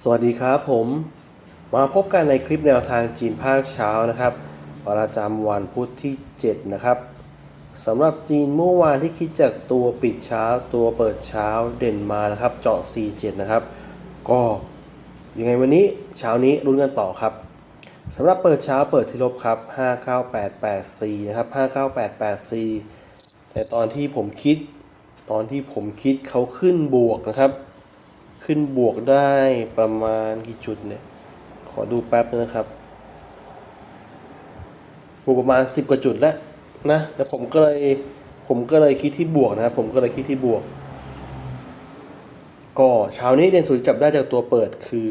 สวัสดีครับผมมาพบกันในคลิปแนวทางจีนภาคเช้านะครับ ประจำวันพุธที่ 7 นะครับสำหรับจีนเมื่อวานที่คิดจากตัวปิดเช้าตัวเปิดเช้าเด่นมานะครับ เจาะ 47 นะครับ ก็ยังไงวันนี้เช้านี้รุ้นกันต่อครับสำหรับเปิดเช้าเปิดที่ลบครับ 59884 นะครับ 59884 แต่ตอนที่ผมคิด ตอนที่ผมคิดเขาขึ้นบวกนะครับ ขึ้นบวกได้ประมาณกี่จุดเนี่ย ขอดูแป๊บนึงนะครับ บวกประมาณ 10 กว่าจุดแล้วนะ แล้วผมก็เลยผมก็เลยคิดที่บวกนะครับ ผมก็เลยคิดที่บวก ก็เช้านี้เดนสุดจับได้จากตัวเปิดคือ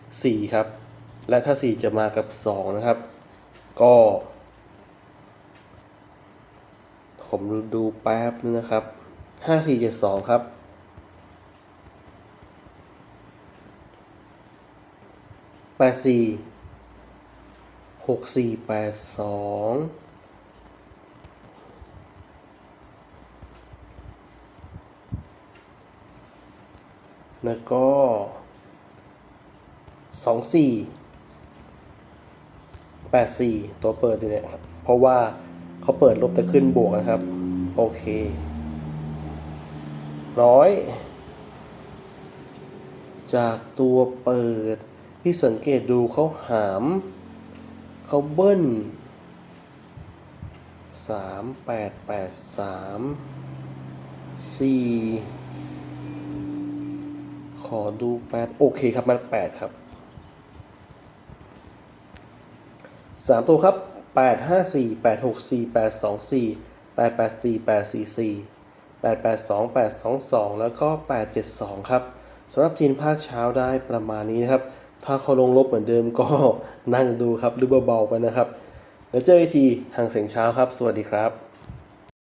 4 ครับ และถ้า 4 จะมากับ 2 นะครับ ก็ ผมดูแป๊บนึงนะครับ 5472 ครับ แปดสี่หกสี่แปดสองแล้วก็สองสี่แปดสี่ตัวเปิดเนี่ยเพราะว่าเขาเปิดลบแต่ขึ้นบวกนะครับ โอเคร้อยจากตัวเปิด ที่สังเกตดูเขาหาม เขาเบิ้ลสามแปดแปดสามสี่ขอดูแปดโอเคครับ มันแปดครับสามตัวครับแปดห้าสี่แปดหกสี่แปดสองสี่แปดแปดสี่แปดสี่สี่แปดแปดสองแปดสองสองแล้วก็แปดเจ็ดสองครับสำหรับจีนภาคเช้าได้ประมาณนี้นะครับ ถ้าเขาลงลบเหมือนเดิมก็นั่งดูครับหรือเบาๆไปนะครับ แล้วเจออีกทีห่างเสียงเช้าครับ สวัสดีครับ